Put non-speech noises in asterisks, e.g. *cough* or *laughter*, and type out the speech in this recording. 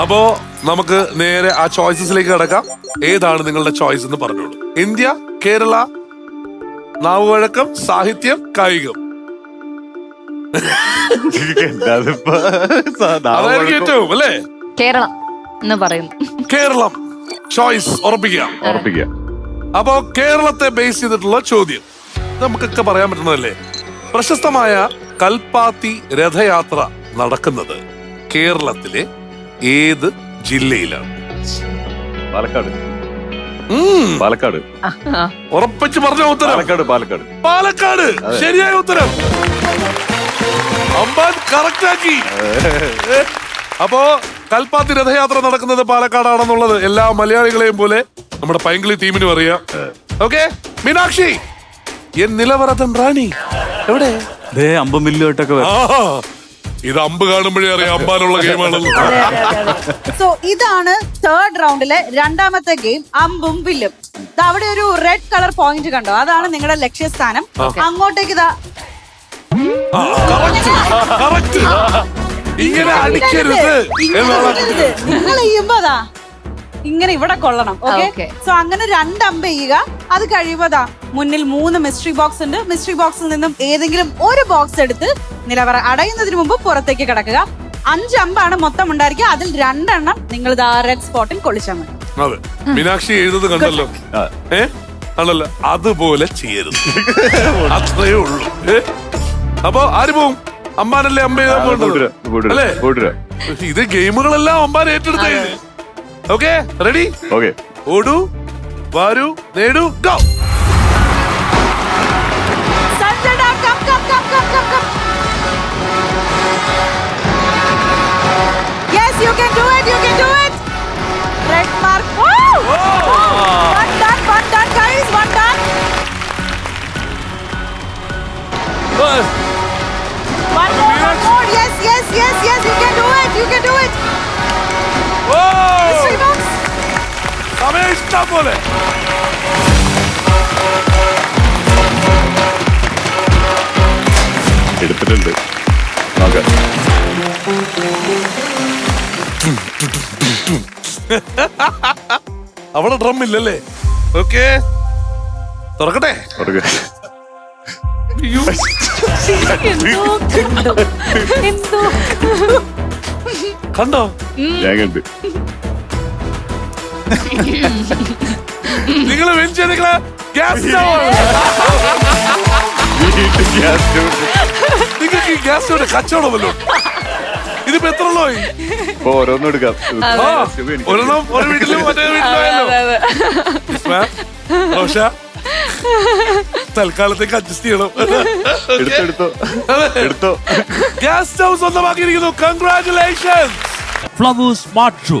അപ്പോ നമുക്ക് നേരെ ആ ചോയ്സസിലേക്ക് കിടക്കാം. ഏതാണ് നിങ്ങളുടെ ചോയ്സ് എന്ന് പറഞ്ഞോളൂ. ഇന്ത്യ കേരള നാവുവഴക്കം സാഹിത്യം കായികം. അതായിരിക്കും ഏറ്റവും അല്ലേ? കേരളം എന്ന് പറയുന്നു. കേരളം. ചോയ്സ് ഉറപ്പിക്കുക ഉറപ്പിക്കാം. അപ്പോ കേരളത്തെ ബേസ് ചെയ്തിട്ടുള്ള ചോദ്യം. നമുക്കൊക്കെ പറയാൻ പറ്റുന്നതല്ലേ? പ്രശസ്തമായ കൽപ്പാത്തി രഥയാത്ര നടക്കുന്നത് കേരളത്തിലെ ഏത് ജില്ലയിലാണ്? പാലക്കാട്. പാലക്കാട്. ഉറപ്പിച്ച് പറഞ്ഞ ഉത്തരം. പാലക്കാട് പാലക്കാട്. പാലക്കാട്. ശരിയായ ഉത്തരം. അമ്പാൻ കറക്റ്റ് ആക്കി. അപ്പോ കൽപ്പാത്തി രഥയാത്ര നടക്കുന്നത് പാലക്കാടാണെന്നുള്ളത് എല്ലാ മലയാളികളെയും പോലെ നമ്മുടെ പൈങ്കിളി ടീമിനും അറിയാം. ഓക്കെ? മീനാക്ഷി എൻ നിലവറതൻ റാണി. എവിടെ? ദേ അമ്പം മില്ലുമായിട്ടൊക്കെ ആ ഇത് അമ്പ് കാണുമ്പോഴേ അറിയാം അമ്പാനുള്ള ഗെയിമാണല്ലോ. സോ ഇതാണ് തേർഡ് റൗണ്ടിലെ രണ്ടാമത്തെ ഗെയിം അമ്പും വില്ലും. ദാ അവിടെ ഒരു റെഡ് കളർ പോയിന്റ് കണ്ടോ? അതാണ് നിങ്ങളുടെ ലക്ഷ്യസ്ഥാനം അങ്ങോട്ടേക്ക് ഇതാ ഇങ്ങനെ അടിക്കരുത് നിങ്ങൾ ചെയ്യുമ്പോ അതാ ഇങ്ങനെ ഇവിടെ കൊള്ളണം ഓക്കെ സോ അങ്ങനെ രണ്ട് അമ്പ് ചെയ്യുക. അത് കഴിയുമ്പോതാ മുന്നിൽ മൂന്ന് മിസ്റ്ററി ബോക്സ് ഉണ്ട്. മിസ്റ്ററി ബോക്സിൽ നിന്നും ഏതെങ്കിലും ഒരു ബോക്സ് എടുത്ത് നിലവറ അടയുന്നതിന് മുമ്പ് പുറത്തേക്ക് കിടക്കുക. അഞ്ച് അമ്പാണ് മൊത്തം ഉണ്ടായിരിക്കുക. അതിൽ രണ്ടെണ്ണം നിങ്ങൾ ഇതാ റെഡ് സ്പോട്ടിൽ കൊള്ളിച്ചാൽ മതി. അതെ. മീനാക്ഷി എഴുതുന്നത് കണ്ടല്ലോ. ഏ? ആണല്ലോ അതുപോലെ ചെയ്യരുത്. അത്രേ ഉള്ളൂ? അപ്പൊ ആര് പോവും? അമ്പാനല്ലേ കൂട്ടുര ഇത് ഗെയിമുകളെല്ലാം അമ്പാൻ ഏറ്റെടുത്തേ. ഓക്കെ? റെഡി? ഓക്കെ. ഓടൂ. വാരൂ നേടൂ go Sanjana come come come come come come yes you can do it you can do it red mark one done one done guys one done one more one more yes yes yes yes you can do it you can do it mystery box സമയം ഇഷ്ടം പോലെ എടുത്തിട്ടുണ്ട് അവിടെ drum ഇല്ലല്ലേ? Okay. തുറക്കട്ടെ? കണ്ടോ? ഞാൻ കണ്ട്. നിങ്ങൾ *laughs* നിങ്ങൾ ഗ്യാസ്. നിങ്ങൾക്ക് ഈ ഗ്യാസ് സ്റ്റവ് കച്ചവടമല്ലോ ഇതിപ്പോ എത്ര ഉള്ളോ ഇപ്പൊ ഓരോന്നും എടുക്കാം. ഒരെണ്ണം ഒരു വീട്ടിലും *laughs* മറ്റേ വീട്ടിലായല്ലോ റോഷ തൽക്കാലത്തേക്ക് അഡ്ജസ്റ്റ് ചെയ്യണം. എടുത്തെടുത്തോ എടുത്തോ. ഗ്യാസ് സ്റ്റൗ സ്വന്തമാക്കിയിരിക്കുന്നു. Congratulation Flowers smart show